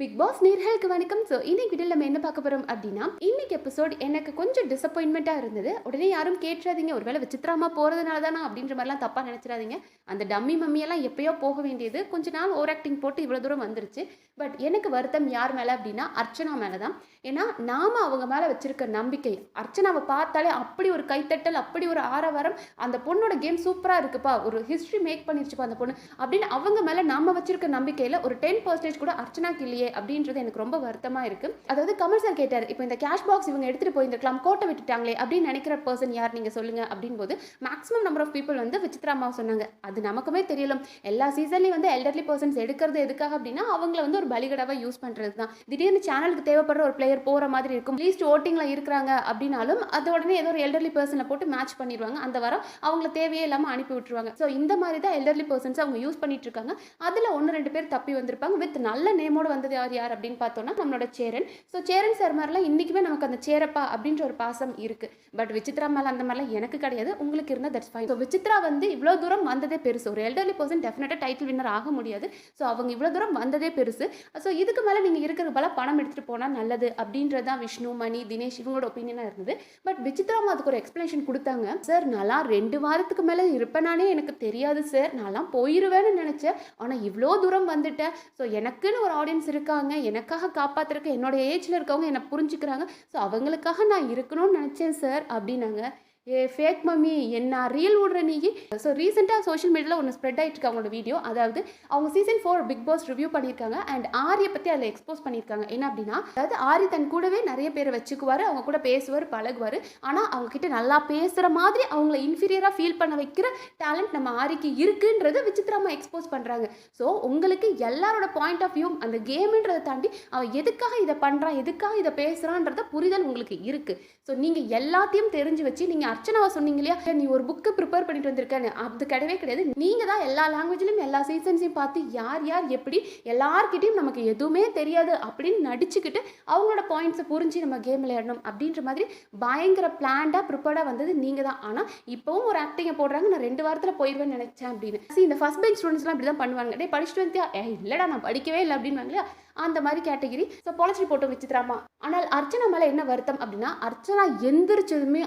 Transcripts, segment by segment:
Big pass நேர்களுக்கு வணக்கம். So இன்னைக்கு வீடியோ நம்ம என்ன பார்க்க போறோம் அப்படின்னா இன்னைக்கு எபிசோட் எனக்கு கொஞ்சம் டிசப்பாயின்மெண்ட்டாக இருந்தது. உடனே யாரும் கேட்டுறாதீங்க ஒருவேளை விசித்திரமா போகிறதுனால தானா அப்படின்ற மாதிரிலாம் தப்பாக நினச்சிடாதீங்க. அந்த டம்மி மம்மியெல்லாம் எப்பயோ போக வேண்டியது. கொஞ்ச நாள் ஓவர் ஆக்டிங் போட்டு இவ்வளோ தூரம் வந்துருச்சு. பட் எனக்கு வருத்தம் யார் மேலே அப்படின்னா அர்ச்சனா மேலே தான் ஏன்னா நாம அவங்க மேலே வச்சிருக்க நம்பிக்கை அர்ச்சனாவை பார்த்தாலே அப்படி ஒரு கைத்தட்டல் அப்படி ஒரு ஆரவாரம் அந்த பொண்ணோட கேம் சூப்பராக இருக்குப்பா ஒரு ஹிஸ்ட்ரி மேக் பண்ணிருச்சுப்பா அந்த பொண்ணு அப்படின்னு அவங்க மேலே நாம வச்சிருக்க நம்பிக்கையில் ஒரு டென் பர்சன்டேஜ் கூட அர்ச்சனாக்கு இல்லையே. அப்படின்றது எனக்கு ரொம்ப வருத்தமாக இருக்கு. அதாவது கமல் சார் கேட்டார் இப்போ இந்த கேஷ் பாக்ஸ் இவங்க எடுத்துகிட்டு கிளம் கோட்டை விட்டுட்டாங்களே அப்படின்னு நினைக்கிற பர்சன் யார் நீங்கள் சொல்லுங்க அப்படின் போது மேக்ஸிமம் நம்பர் ஆஃப் பீப்புள் வந்து விசித்ரா அம்மா சொன்னாங்க. அது நமக்குமே தெரியலும். எல்லா சீசன்லையும் வந்து எல்டர்லி பர்சன்ஸ் எடுக்கிறது எதுக்காக அப்படின்னா அவங்கள வந்து ஒரு பலிகடாவாக யூஸ் பண்ணுறது தான். திடீர்னு சேனலுக்கு தேவைப்படுற ஒரு பிளேயர் போகிற மாதிரி இருக்கும். லீஸ்ட் ஓட்டிங்கில் இருக்கிறாங்க அப்படின்னாலும் அது உடனே ஏதோ ஒரு எல்டர்லி பர்சனை போட்டு மேட்ச் பண்ணிடுவாங்க. அந்த வாரம் அவங்கள தேவையே இல்லாமல் அனுப்பி விட்டுருவாங்க. ஸோ இந்த மாதிரி தான் எல்டர்லி பர்சன்ஸ் அவங்க யூஸ் பண்ணிட்டு இருக்காங்க. அதில் ஒன்று ரெண்டு பேர் தப்பி வந்திருப்பாங்க. வித் நல்ல நேமோட வந்தது யார் யார் அப்படின்னு பார்த்தோம்னா நம்மளோட சேரன். ஸோ சேரன் சார் மாதிரிலாம் இன்றைக்குமே நமக்கு அந்த சேரப்பா அப்படின்ற ஒரு பாசம் இருக்குது பட் விசித்ரா மேலே அந்த மாதிரிலாம் எனக்கு கிடையாது. உங்களுக்கு இருந்தால் தட்ஸ் ஃபைன் ஸோ விசித்ரா வந்து இவ்வளோ தூரம் வந்ததே பெருசு. ஒரு எல்டர்லி பர்சன் டெஃபினட்டாக டைட்டில் வின்னர் ஆக முடியாது. ஸோ அவங்க இவ்வளோ தூரம் வந்ததே பெருசு. ஸோ இதுக்கு மேலே நீங்கள் இருக்கிற பல பணம் எடுத்துகிட்டு போனால் நல்லது அப்படின்றது தான் விஷ்ணு மணி தினேஷ் இவங்களோட ஒப்பீனியனாக இருந்தது. பட் விசித்ராமா அதுக்கு ஒரு எக்ஸ்பிளேஷன் கொடுத்தாங்க. சார் நல்லா ரெண்டு வாரத்துக்கு மேலே இருப்பேனானே எனக்கு தெரியாது சார் நான்லாம் போயிடுவேன்னு நினச்சேன். ஆனால் இவ்வளோ தூரம் வந்துட்டேன். ஸோ எனக்குன்னு ஒரு ஆடியன்ஸ் இருக்காங்க எனக்காக காப்பாற்றுறக்கு என்னோட ஏஜில் இருக்கவங்க என்னை புரிஞ்சுக்கிறாங்க. ஸோ அவங்களுக்காக நான் இருக்கணும்னு நினச்சேன் சார் அப்படின்னாங்க. ஏ ஃபேக் மம்மி என்ன ரீல் விடுற நீ? ஸோ ரீசெண்டாக சோஷியல் மீடியாவில் ஒன்று ஸ்ப்ரெட் ஆகிட்டு இருக்கு அவங்களோட வீடியோ அதாவது அவங்க season four Bigg Boss review பண்ணியிருக்காங்க அண்ட் ஆரியை பற்றி அதில் எக்ஸ்போஸ் பண்ணியிருக்காங்க. என்ன அப்படின்னா அதாவது ஆரி தன் கூடவே நிறைய பேரை வச்சுக்குவார் அவங்க கூட பேசுவார் பழகுவார். ஆனால் அவங்க கிட்ட நல்லா பேசுகிற மாதிரி அவங்கள இன்ஃபீரியராக ஃபீல் பண்ண வைக்கிற டேலண்ட் நம்ம ஆரிக்கு இருக்குன்றதை விசித்திரமாக எக்ஸ்போஸ் பண்ணுறாங்க ஸோ உங்களுக்கு எல்லாரோட பாயிண்ட் ஆஃப் வியூ அந்த கேமுன்றதை தாண்டி அவன் எதுக்காக இதை பண்ணுறான் எதுக்காக இதை பேசுகிறான்றத புரிதல் உங்களுக்கு இருக்குது ஸோ நீங்கள் எல்லாத்தையும் தெரிஞ்சு வச்சு நீங்கள் அர்ச்சனாவை சொன்னீங்க இல்லையா? நீ ஒரு புக்கு ப்ரிப்பேர் பண்ணிட்டு வந்திருக்கேன்னு. அது கிடையவே கிடையாது. நீங்கள் தான் எல்லா லாங்குவேஜ்லையும் எல்லா சீசன்ஸையும் பார்த்து யார் யார் எப்படி எல்லார்கிட்டையும் நமக்கு எதுவுமே தெரியாது அப்படின்னு நடிச்சுக்கிட்டு அவங்களோட பாயிண்ட்ஸை புரிஞ்சு நம்ம கேம் விளையாடணும் அப்படின்ற மாதிரி பயங்கர பிளான்டாக ப்ரிப்பேர்டாக வந்தது நீங்கள் தான். ஆனால் இப்போவும் ஒரு ஆக்டிங்கை போடுறாங்க. நான் ரெண்டு வாரத்தில் போயிடுவேன் நினச்சேன் அப்படின்னு. See, இந்த ஃபஸ்ட் பெஞ்ச் ஸ்டூடெண்ட்ஸ்லாம் இப்படி தான் பண்ணுவாங்க. டே படிச்சுட்டு வந்தியா? ஏ இல்லைடா நான் படிக்கவே இல்லை அப்படின்னு இல்லையா? அந்த மாதிரி கேட்டகிரி ஸோ பொழைச்சி போட்டு விசித்ராமா ஆனால் அர்ச்சனா மேலே என்ன வருத்தம் அப்படின்னா அர்ச்சனா எந்திரிச்சதுமே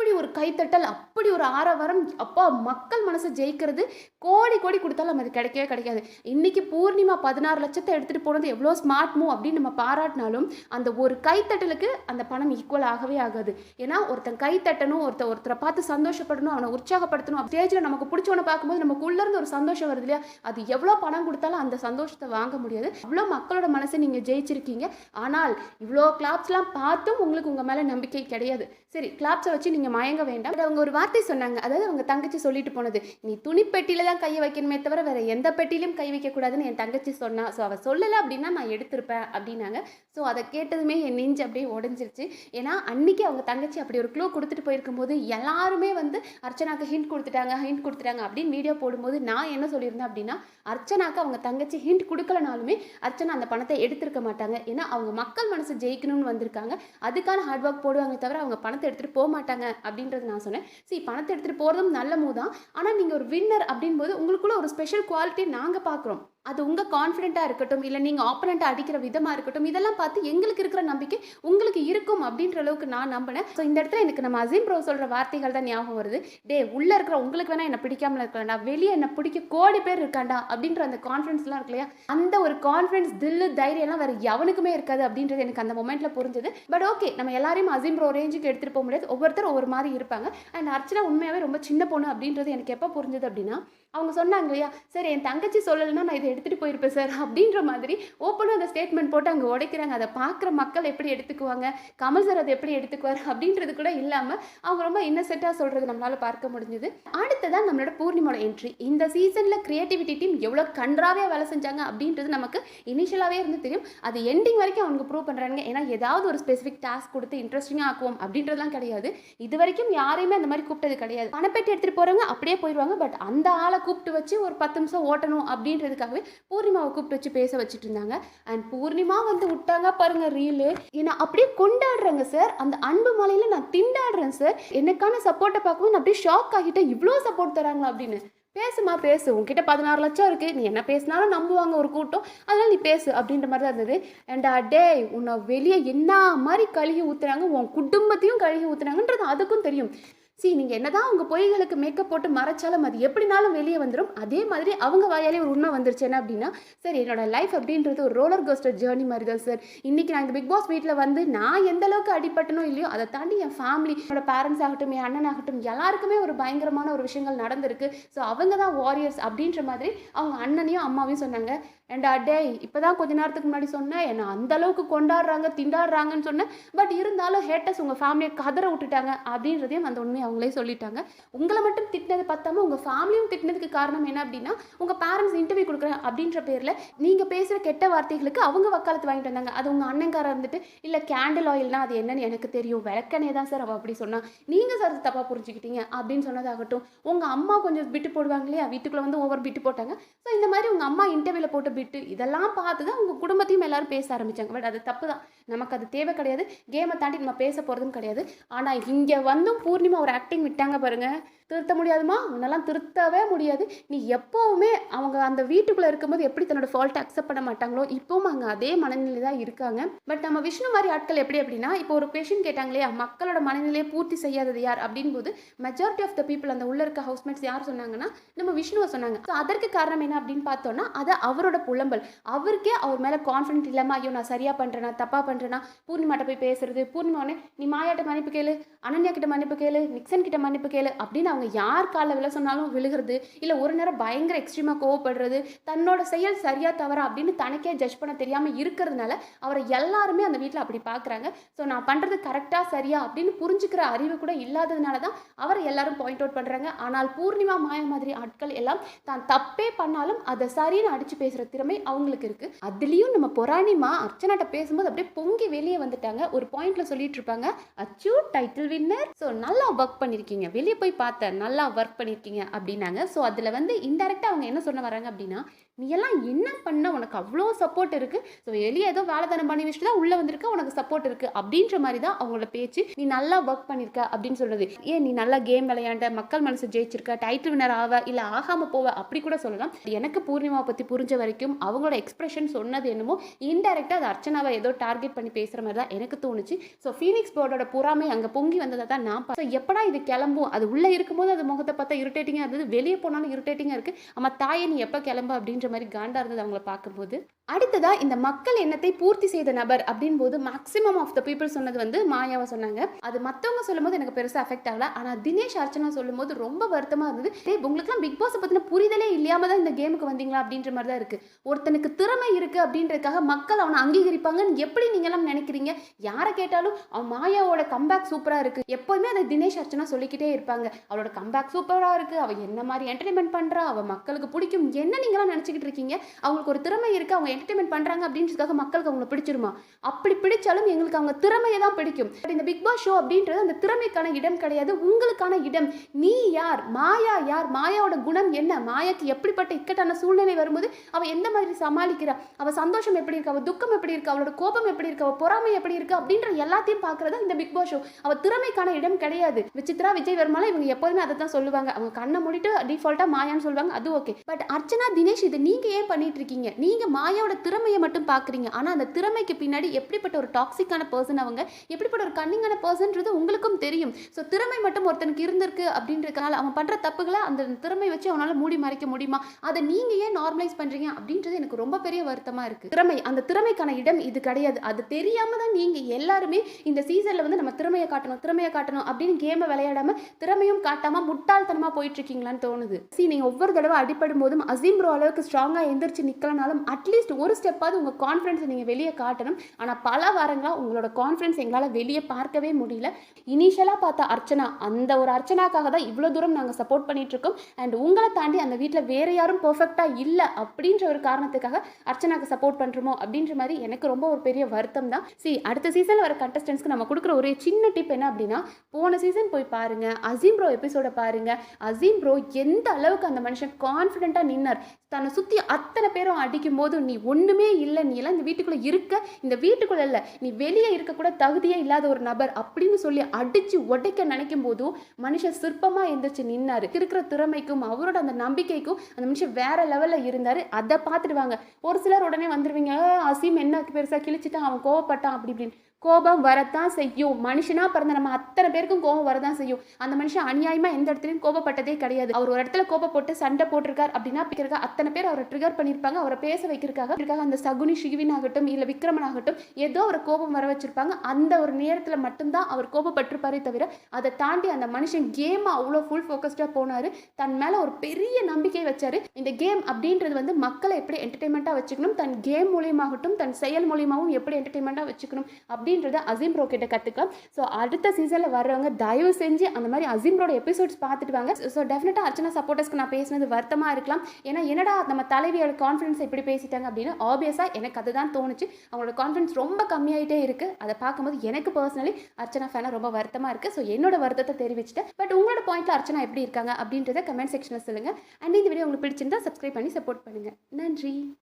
அப்படி ஒரு கைத்தட்டல் அப்படி ஒரு ஆரவாரம் அப்பா மக்கள் மனசை ஜெயிக்கிறது. கோடி கோடி கொடுத்தாலும் நம்ம அது கிடைக்கவே கிடைக்காது. இன்றைக்கி பூர்ணிமா பதினாறு லட்சத்தை எடுத்துகிட்டு போனது எவ்வளோ ஸ்மார்ட் மூவ் அப்படின்னு நம்ம பாராட்டினாலும் அந்த ஒரு கைத்தட்டலுக்கு அந்த பணம் ஈக்குவல் ஆகவே ஆகாது. ஏன்னா ஒருத்தன் கைத்தட்டணும் ஒருத்தர் ஒருத்தரை பார்த்து சந்தோஷப்படணும் அவனை உற்சாகப்படுத்தணும் ஸ்டேஜில் நமக்கு பிடிச்சவனை பார்க்கும்போது நமக்கு உள்ளேருந்து ஒரு சந்தோஷம் வருது இல்லையா? அது எவ்வளோ பணம் கொடுத்தாலும் அந்த சந்தோஷத்தை வாங்க முடியாது. அவ்வளோ மக்களோட மனசை நீங்கள் ஜெயிச்சிருக்கீங்க. ஆனால் இவ்வளோ கிளாப்ஸ்லாம் பார்த்தும் உங்களுக்கு உங்கள் மேலே நம்பிக்கை கிடையாது. சரி கிளாப்ஸை வச்சு நீங்கள் மயங்க வேண்டாம். பட் அவங்க ஒரு வார்த்தை சொன்னாங்க. அதாவது அவங்க தங்கச்சி சொல்லிட்டு போனது. நீ துணிப்பெட்டியில தான் கையை வைக்கணுமே தவிர வேறு எந்த பெட்டியிலும் கை வைக்கக்கூடாதுன்னு என் தங்கச்சி சொன்னா. ஸோ அவள் சொல்லலை அப்படின்னா நான் எடுத்திருப்பேன் அப்படின்னாங்க. ஸோ அதை கேட்டதுமே என் நெஞ்சு அப்படியே உடஞ்சிருச்சு. ஏன்னா அன்னைக்கு அவங்க தங்கச்சி அப்படி ஒரு க்ளூ கொடுத்துட்டு போயிருக்கும்போது எல்லாருமே வந்து அர்ச்சனாக்கு ஹிண்ட் கொடுத்துட்டாங்க ஹிண்ட் கொடுத்துட்டாங்க அப்படின்னு வீடியோ போடும்போது நான் என்ன சொல்லியிருந்தேன் அப்படின்னா அர்ச்சனாக்கு அவங்க தங்கச்சி ஹிண்ட் கொடுக்கலனாலுமே அர்ச்சனா அந்த பணத்தை எடுத்திருக்க மாட்டாங்க. ஏன்னா அவங்க மக்கள் மனசு ஜெயிக்கணும்னு வந்திருக்காங்க. அதுக்கான ஹார்ட் ஒர்க் போடுவாங்க தவிர அவங்க பணத்தை எடுத்துகிட்டு போக மாட்டாங்க. அப்படின்றது நான் சொன்னேன். சரி பணத்தை எடுத்துகிட்டு போகிறதும் நல்ல மூ தான். ஆனால் நீங்கள் ஒரு வின்னர் அப்படின்போது உங்களுக்குள்ள ஒரு ஸ்பெஷல் குவாலிட்டி நாங்கள் பார்க்குறோம். அது உங்கள் கான்ஃபிடென்ட்டாக இருக்கட்டும் இல்லை நீங்கள் ஆப்பனண்ட்டை அடிக்கிற விதமாக இருக்கட்டும் இதெல்லாம் பார்த்து எங்களுக்கு இருக்கிற நம்பிக்கை உங்களுக்கு இருக்கும் அப்படின்ற அளவுக்கு நான் நம்பினேன். ஸோ இந்த இடத்துல எனக்கு நம்ம அசீம் ப்ரோ சொல்கிற வார்த்தைகள் தான் ஞாபகம் வருது. டே உள்ளே இருக்கிற உங்களுக்கு வேணால் என்னை பிடிக்காமல் இருக்கலாம்டா வெளியே என்னை பிடிக்க கோடி பேர் இருக்காண்டா அப்படின்ற அந்த கான்ஃபிடன்ஸ்லாம் இருக்கு இல்லையா? அந்த ஒரு கான்ஃபிடன்ஸ் தில்லு தைரியம்லாம் வேறு எவனுக்குமே இருக்காது அப்படின்றது எனக்கு அந்த மொமெண்ட்டில் புரிஞ்சுது. பட் ஓகே நம்ம எல்லாரையும் அசீம் ப்ரோ ரேஞ்சுக்கு எடுத்துகிட்டு போக முடியாது. ஒவ்வொருத்தரும் ஒவ்வொரு மாதிரி இருப்பாங்க. அண்ட் அர்ச்சனா உண்மையாகவே ரொம்ப சின்ன பொண்ணு அப்படின்றது எனக்கு எப்போ புரிஞ்சுது அப்படின்னா அவங்க சொன்னாங்க இல்லையா சார் என் தங்கச்சி சொல்லலைன்னா நான் இதை எடுத்துகிட்டு போயிருப்பேன் சார். அப்படின்ற மாதிரி ஓப்பனாக அந்த ஸ்டேட்மெண்ட் போட்டு அங்கே உடைக்கிறாங்க. அதை பார்க்குற மக்கள் எப்படி எடுத்துக்குவாங்க கமல் சார் அதை எப்படி எடுத்துக்குவார் அப்படின்றது கூட இல்லாமல் அவங்க ரொம்ப இன்னசென்ட்டாக சொல்கிறது நம்மளால் பார்க்க முடிஞ்சுது. அடுத்ததான் நம்மளோட பூர்ணிமோட என்ட்ரி இந்த சீசனில் கிரியேட்டிவிட்டி டீம் எவ்வளோ கன்றாவே வேலை செஞ்சாங்க அப்படின்றது நமக்கு இனிஷியலாகவே இருந்து தெரியும். அது எண்டிங் வரைக்கும் அவங்க ப்ரூவ் பண்ணுறாங்க ஏன்னா ஏதாவது ஒரு ஸ்பெசிஃபிக் டாஸ்க் கொடுத்து இன்ட்ரெஸ்டிங்காக ஆக்குவோம் அப்படின்றதுலாம் கிடையாது. இது வரைக்கும் யாரையுமே அந்த மாதிரி கூப்பிட்டது கிடையாது. பணப்பேட்டி எடுத்துகிட்டு போகிறவங்க அப்படியே போயிடுவாங்க பட் அந்த ஆளை கூப்பிட்டு வச்சு ஒரு பத்து நிமிஷம் ஓட்டணும் அப்படின்றதுக்காகவே பூர்ணிமாவை கூப்பிட்டு வச்சு பேச வச்சுட்டு இருந்தாங்க. அண்ட் பூர்ணிமா வந்து விட்டாங்க பாருங்க ரீலு. ஏன்னா அப்படியே கொண்டாடுறாங்க சார் அந்த அன்பு மலையில நான் திண்டாடுறேன் சார் எனக்கான சப்போர்ட்டை பார்க்கும்போது நான் அப்படியே ஷாக் ஆகிட்டேன். இவ்வளோ சப்போர்ட் தராங்களா அப்படின்னு. பேசுமா பேசு. உங்ககிட்ட பதினாறு லட்சம் இருக்குது நீ என்ன பேசினாலும் நம்புவாங்க ஒரு கூட்டம். அதனால் நீ பேசு அப்படின்ற மாதிரி தான் இருந்தது. அண்ட் uh, டே உன்னை வெளியே என்ன மாதிரி கழுகி ஊற்றுறாங்க உன் குடும்பத்தையும் கழுகி ஊற்றுறாங்கன்றது அதுக்கும் தெரியும். சி நீங்கள் என்னதான் உங்கள் பொய்களுக்கு மேக்கப் போட்டு மறைச்சாலும் அது எப்படினாலும் வெளியே வந்துடும் அதே மாதிரி அவங்க வாயாலே ஒரு உண்மை வந்துருச்சு. என்ன அப்படின்னா சார் என்னோட லைஃப் அப்படின்றது ஒரு ரோலர் கோஸ்டர் ஜேர்னி மாதிரி தான் சார். இன்றைக்கி நான் இந்த பிக் பாஸ் வீட்டில் வந்து நான் எந்த அளவுக்கு அடிபட்டனோ இல்லையோ அதை தாண்டி என் ஃபேமிலி என்னோட பேரண்ட்ஸ் ஆகட்டும் என் அண்ணன் ஆகட்டும் எல்லாருக்குமே ஒரு பயங்கரமான ஒரு விஷயங்கள் நடந்திருக்கு. ஸோ அவங்க தான் வாரியர்ஸ் அப்படின்ற மாதிரி அவங்க அண்ணனையும் அம்மாவையும் சொன்னாங்க. ஏண்டா uh, டே இப்போ தான் கொஞ்ச நேரத்துக்கு முன்னாடி சொன்னேன் என்னை அந்தளவுக்கு கொண்டாடுறாங்க திண்டாடுறாங்கன்னு சொன்னேன். பட் இருந்தாலும் ஹேட்டர்ஸ் உங்கள் ஃபேமிலியை கதற விட்டுட்டாங்க அப்படின்றதையும் அந்த உண்மையை அவங்களே சொல்லிட்டாங்க. உங்களை மட்டும் திட்டினது பார்த்தாம உங்கள் ஃபேமிலியும் திட்டினதுக்கு காரணம் என்ன அப்படின்னா உங்கள் பேரண்ட்ஸ் இன்டர்வியூ கொடுக்குறேன் அப்படின்ற பேரில் நீங்கள் பேசுகிற கெட்ட வார்த்தைகளுக்கு அவங்க வக்காலத்து வாங்கிட்டு வந்தாங்க. அது உங்கள் அண்ணங்காரா இருந்துட்டு இல்லை கேண்டில் ஆயில்னா அது என்னன்னு எனக்கு தெரியும். விளக்கனே தான் சார் அவள் அப்படி சொன்னால் நீங்கள் சார் தப்பாக புரிஞ்சுக்கிட்டீங்க. அப்படின்னு சொன்னதாகட்டும் உங்கள் அம்மா கொஞ்சம் விட்டு போடுவாங்க இல்லையா? வீட்டுக்குள்ளே வந்து ஓவர் விட்டு போட்டாங்க. ஸோ இந்த மாதிரி உங்கள் அம்மா இன்டர்வியூவில் போட்டு விட்டு இதெல்லாம் பார்த்து தான் உங்கள் குடும்பத்தையும் எல்லாரும் பேச ஆரம்பித்தாங்க பட் அது தப்பு தான் நமக்கு அது தேவை கிடையாது. கேமை தாண்டி நம்ம பேச போகிறதும் கிடையாது. ஆனால் இங்கே வந்தும் பூர்ணிமா ஒரு ஆக்டிங் விட்டாங்க பாருங்கள் திருத்த முடியாதுமா? உன்னெல்லாம் திருத்தவே முடியாது. நீ எப்போவுமே அவங்க அந்த வீட்டுக்குள்ளே இருக்கும்போது எப்படி தன்னோட ஃபால்ட்டை அக்செப்ட் பண்ண மாட்டாங்களோ இப்போவும் அங்கே அதே மனநிலை தான் இருக்காங்க. பட் நம்ம விஷ்ணு மாதிரி ஆட்கள் எப்படி அப்படின்னா இப்போ ஒரு கொஷின் கேட்டாங்க இல்லையா மக்களோட மனநிலையை பூர்த்தி செய்யாதது யார்? அப்படின் போது மெஜாரிட்டி ஆஃப் த பீப்புள் அந்த உள்ள இருக்க ஹவுஸ்மேட்ஸ் யார் சொன்னாங்கன்னா நம்ம விஷ்ணுவை சொன்னாங்க. ஸோ அதற்கு காரணம் என்ன அப்படின்னு பார்த்தோன்னா அதை அவரோட புலம்பல். அவருக்கே அவர் மேலே கான்ஃபிடென்ட் இல்லாமல் ஐயோ நான் சரியாக பண்ணுறேனா தப்பாக பண்ணுறேனா பூர்ணிமாட்ட போய் பேசுறது பூர்ணிமா உடனே நீ மாயாட்ட மன்னிப்பு கேளு அனன்யா கிட்ட மன்னிப்பு கேளு நிக்சன் கிட்ட மன்னிப்பு கேளு அப்படின்னு அவங்க யார் காலில் விழ சொன்னாலும் விழுகிறது இல்லை ஒரு நேரம் பயங்கர எக்ஸ்ட்ரீமாக கோவப்படுறது தன்னோட செயல் சரியாக தவறா அப்படின்னு தனக்கே ஜட்ஜ் பண்ண தெரியாமல் இருக்கிறதுனால அவரை எல்லாருமே அந்த வீட்டில் அப்படி பார்க்குறாங்க ஸோ நான் பண்ணுறது கரெக்டாக சரியா அப்படின்னு புரிஞ்சுக்கிற அறிவு கூட இல்லாததுனால தான் அவரை எல்லாரும் பாயிண்ட் அவுட் பண்ணுறாங்க ஆனால் பூர்ணிமா மாயா மாதிரி ஆட்கள் எல்லாம் தான் தப்பே பண்ணாலும் அதை சரின்னு அடித்து பேசுகிற திறமை அவங்களுக்கு இருக்கு. அதுலேயும் நம்ம பொராணிமா அர்ச்சனாட்ட பேசும்போது அப்படியே பொங்கி வெளியே வந்துட்டாங்க. ஒரு பாயிண்ட்ல சொல்லிட்டு இருப்பாங்க அச்சு டைட்டில் வின்னர் ஸோ நல்லா ஒர்க் பண்ணியிருக்கீங்க வெளியே போய் பார்த்தேன் நல்லா ஒர்க் பண்ணியிருக்கீங்க அப்படின்னாங்க. ஸோ அதில் வந்து இன்டெரக்டாக அவங்க என்ன சொல்ல வராங்க அப்படின்னா நீ எல்லாம் என்ன பண்ண? உனக்கு அவ்வளோ சப்போர்ட் இருக்குது ஸோ வெளியே ஏதோ வேலை தானம் பண்ணி வச்சுட்டு தான் உள்ளே வந்திருக்க. உனக்கு சப்போர்ட் இருக்குது அப்படின்ற மாதிரி தான் அவங்களோட பேச்சு. நீ நல்லா ஒர்க் பண்ணியிருக்க அப்படின்னு சொல்கிறது ஏன் நீ நல்லா கேம் விளையாண்ட? மக்கள் மனசு ஜெயிச்சிருக்க? டைட்டில் வினர் ஆவ? இல்லை ஆகாமல் போவ? அப்படி கூட சொல்லலாம். எனக்கு பூர்ணிமாவை பற்றி புரிஞ்ச வரைக்கும் அவங்களோட எக்ஸ்பிரஷன் சொன்னது என்னமோ இன்டெரக்டாக அது அர்ச்சனாவை ஏதோ டார்கெட் பண்ணி பேசுகிற மாதிரி தான் எனக்கு தோணுச்சு. ஸோ ஃபீனிக்ஸ் போர்டோட பொறாமை அங்கே பொங்கி வந்ததை தான் நான் ஸோ எப்படா இது கிளம்பும்? அது உள்ளே இருக்கும்போது அது முகத்தை பார்த்தா இரிட்டேட்டிங்காக இருந்தது. வெளியே போனாலும் இரிட்டேட்டிங்காக இருக்குது ஆமாம் தாயை நீ எப்போ கிளம்பு அப்படின்ற மாதிரி காண்டாக இருந்தது அவங்கள பார்க்கும்போது. அடுத்ததாக இந்த மக்கள் எண்ணத்தை பூர்த்தி செய்த நபர் அப்படின் போது மேக்ஸிமம் ஆஃப் த பீப்புள் சொன்னது வந்து மாயாவை சொன்னாங்க. அது மற்றவங்க சொல்லும்போது எனக்கு பெருசாக அஃபெக்ட் ஆகல. ஆனால் தினேஷ் அர்ச்சனா சொல்லும்போது ரொம்ப வருத்தமாக இருந்தது. டே உங்களுக்குலாம் பிக் பாஸை பற்றின புரிதலே இல்லாமல் தான் இந்த கேமுக்கு வந்தீங்களா? அப்படின்ற மாதிரி தான் இருக்குது ஒருத்தனுக்கு திறமை இருக்குது அப்படின்றதுக்காக மக்கள் அவனை அங்கீகரிப்பாங்கன்னு எப்படி நீங்களாம் நினைக்கிறீங்க? யாரை கேட்டாலும் அவன் மாயாவோட கம்பேக் சூப்பராக இருக்குது எப்போதுமே அதை தினேஷ் அர்ச்சனா சொல்லிக்கிட்டே இருப்பாங்க. அவளோட கம்பேக் சூப்பராக இருக்குது அவள் என்ன மாதிரி என்டர்டைன்மெண்ட் பண்ணுறா அவள் மக்களுக்கு பிடிக்கும். என்ன நீங்களாம் நினச்சிக்கிட்டு இருக்கீங்க? அவங்களுக்கு ஒரு திறமை இருக்குது அவங்க என்டர்டைன்மெண்ட் பண்ணுறாங்க அப்படின்றதுக்காக மக்களுக்கு அவங்கள பிடிச்சிருமா? அப்படி பிடிச்சாலும் எங்களுக்கு அவங்க திறமையை தான் பிடிக்கும். பட் இந்த பிக் பாஸ் ஷோ அப்படின்றது அந்த திறமைக்கான இடம் கிடையாது. உங்களுக்கான இடம். நீ யார்? மாயா யார்? மாயாவோட குணம் என்ன? மாயாக்கு எப்படிப்பட்ட இக்கட்டான சூழ்நிலை வரும்போது அவ எந்த மாதிரி சமாளிக்கிறா? அவ சந்தோஷம் எப்படி இருக்கு? அவ துக்கம் எப்படி இருக்கு? அவளோட கோபம் எப்படி இருக்கு? அவ பொறாமை எப்படி இருக்கு? அப்படின்ற எல்லாத்தையும் பார்க்கறது இந்த பிக் பாஸ் ஷோ அவ திறமைக்கான இடம் கிடையாது. விசித்ரா விஜய் வர்மால இவங்க எப்போதுமே அதை தான் சொல்லுவாங்க. அவங்க கண்ணை மூடிட்டு டிஃபால்ட்டா மாயான்னு சொல்லுவாங்க. அது ஓகே பட் அர்ச்சனா தினேஷ் இது நீங்க ஏன் பண்ணிட்டு இருக்கீங்க? நீங்க மாயாவோட திறமையை மட்டும் பார்க்குறீங்க. ஆனால் அந்த திறமைக்கு பின்னாடி எப்படிப்பட்ட ஒரு டாக்ஸிக்கான பர்சன் அவங்க எப்படிப்பட்ட ஒரு கன்னிங்கான பர்சன்றது உங்களுக்கும் தெரியும். ஸோ திறமை மட்டும் ஒருத்தனுக்கு இருந்திருக்கு அப்படின்றதுனால அவன் பண்ணுற தப்புகளை அந்த திறமை வச்சு அவனால் மூடி மறைக்க முடியுமா? அதை நீங்கள் ஏன் நார்மலைஸ் பண்ணுறீங்க அப்படின்றது எனக்கு ரொம்ப பெரிய வருத்தமாக இருக்குது திறமை அந்த திறமைக்கான இடம் இது கிடையாது. அது தெரியாமல் தான் நீங்கள் எல்லாருமே இந்த சீசனில் வந்து நம்ம திறமையை காட்டணும் திறமையை காட்டணும் அப்படின்னு கேமை விளையாடாமல் திறமையும் காட்டாமல் முட்டாள்தனமாக போயிட்டு இருக்கீங்களான்னு தோணுது. சி நீங்கள் ஒவ்வொரு தடவை அடிப்படும் போதும் அசீம் அளவுக்கு ஸ்ட்ராங்காக எந்திரிச்சு நிக்கலனாலும் அட்லீஸ்ட் ஒரு ஸ்டெப்பாவது உங்கள் கான்ஃபிடன்ஸை நீங்கள் வெளியே காட்டணும். ஆனால் பல வாரங்களாக உங்களோட கான்ஃபிடன்ஸ் எங்களால் வெளியே பார்க்கவே முடியல. இனிஷியலாக பார்த்த அர்ச்சனா அந்த ஒரு அர்ச்சனாக்காக தான் இவ்வளோ தூரம் நாங்கள் சப்போர்ட் பண்ணிகிட்ருக்கோம் இருக்கோம் அண்ட் உங்களை தாண்டி அந்த வீட்டில் வேறு யாரும் பர்ஃபெக்டாக இல்லை அப்படின்ற ஒரு காரணத்துக்காக அர்ச்சனாக்கு சப்போர்ட் பண்ணுறோமோ அப்படின்ற மாதிரி எனக்கு ரொம்ப ஒரு பெரிய வருத்தம் தான். சி அடுத்த சீசனில் வர கண்டஸ்டன்ஸ்க்கு நம்ம கொடுக்குற ஒரே சின்ன டிப் என்ன அப்படின்னா போன சீசன் போய் பாருங்கள் அசீம் ப்ரோ எபிசோடை பாருங்கள் அசீம் ப்ரோ எந்த அளவுக்கு அந்த மனுஷன் கான்ஃபிடென்ட்டாக நின்னார். தன்னை சுற்றி அத்தனை பேரும் அடிக்கும் போது நீ ஒன்றுமே இல்லை நீ எல்லாம் இந்த வீட்டுக்குள்ளே இருக்க இந்த வீட்டுக்குள்ளே இல்லை நீ வெளியே இருக்கக்கூட தகுதியே இல்லாத ஒரு நபர் அப்படின்னு சொல்லி அடித்து உடைக்க நினைக்கும் போதும் மனுஷன் சிற்பமாக எந்திரிச்சு நின்னார். இருக்கிற திறமைக்கும் அவரோட அந்த நம்பிக்கைக்கும் அந்த மனுஷன் வேற லெவலில் இருந்தார். அதை பார்த்துடுவாங்க. ஒரு சிலர் உடனே வந்துடுவீங்க அசீம் என்ன பெருசாக கிழிச்சிட்டான் அவன் கோவப்பட்டான் அப்படி இப்படின்னு. கோபம் வரத்தான் செய்யும். மனுஷனா பிறந்த நம்ம அத்தனை பேருக்கும் கோபம் வரதான் செய்யும். அந்த மனுஷன் அநியாயமா எந்த இடத்துலயும் கோபப்பட்டதே கிடையாது. அவர் ஒரு இடத்துல கோபப்பட்டு சண்டை போட்டிருக்கார் அப்படின்னா பிறகு அத்தனை பேர் அவரை ட்ரிகர் பண்ணியிருப்பாங்க. அவரை பேச வைக்கிறதுக்காக இருக்காங்க அந்த சகுனி ஷிகுவின் ஆகட்டும் இல்ல விக்ரமன் ஆகட்டும் ஏதோ ஒரு கோபம் வர வச்சிருப்பாங்க. அந்த ஒரு நேரத்துல மட்டும்தான் அவர் கோபப்பட்டிருப்பாரே தவிர அதை தாண்டி அந்த மனுஷன் கேம் அவ்வளோ ஃபுல் ஃபோக்கஸ்டா போனாரு. தன் மேல ஒரு பெரிய நம்பிக்கை வச்சாரு. இந்த கேம் அப்படின்றது வந்து மக்களை எப்படி என்டர்டைன்மெண்ட்டாக வச்சுக்கணும்? தன் கேம் மூலியமாகட்டும் தன் செயல் மூலியமாகவும் எப்படி என்டர்டைன்மெண்ட்டாக வச்சுக்கணும்? அப்படி அப்படின்றத அசீம் ப்ரோ கிட்ட கற்றுக்கலாம் ஸோ அடுத்த சீசனில் வர்றவங்க தயவு செஞ்சு அந்த மாதிரி அசீம் ப்ரோட எபிசோட்ஸ் பார்த்துட்டு வாங்க. ஸோ டெஃபினட்டாக அர்ச்சனா சப்போர்ட்டர்ஸ்க்கு நான் பேசினது வருத்தமாக இருக்கலாம். ஏன்னா என்னடா நம்ம தலைவியோட கான்ஃபிடன்ஸ் எப்படி பேசிட்டாங்க அப்படின்னு ஆப்வியஸாக எனக்கு அதுதான் தோணுச்சு. அவங்களோட கான்ஃபிடன்ஸ் ரொம்ப கம்மியாயிட்டே இருக்குது அதை பார்க்கும்போது எனக்கு பர்சனலி அர்ச்சனா ஃபேனாக ரொம்ப வருத்தமாக இருக்குது ஸோ என்னோட வருத்தத்தை தெரிவிச்சிட்டேன். பட் உங்களோட பாயிண்ட்ல அர்ச்சனா எப்படி இருக்காங்க அப்படின்றத கமெண்ட் செக்ஷனில் சொல்லுங்கள் அண்ட் இந்த வீடியோ உங்களுக்கு பிடிச்சிருந்தா சப்ஸ்கிரைப் பண்ணி சப்போர்ட் பண்ணுங்கள் நன்றி.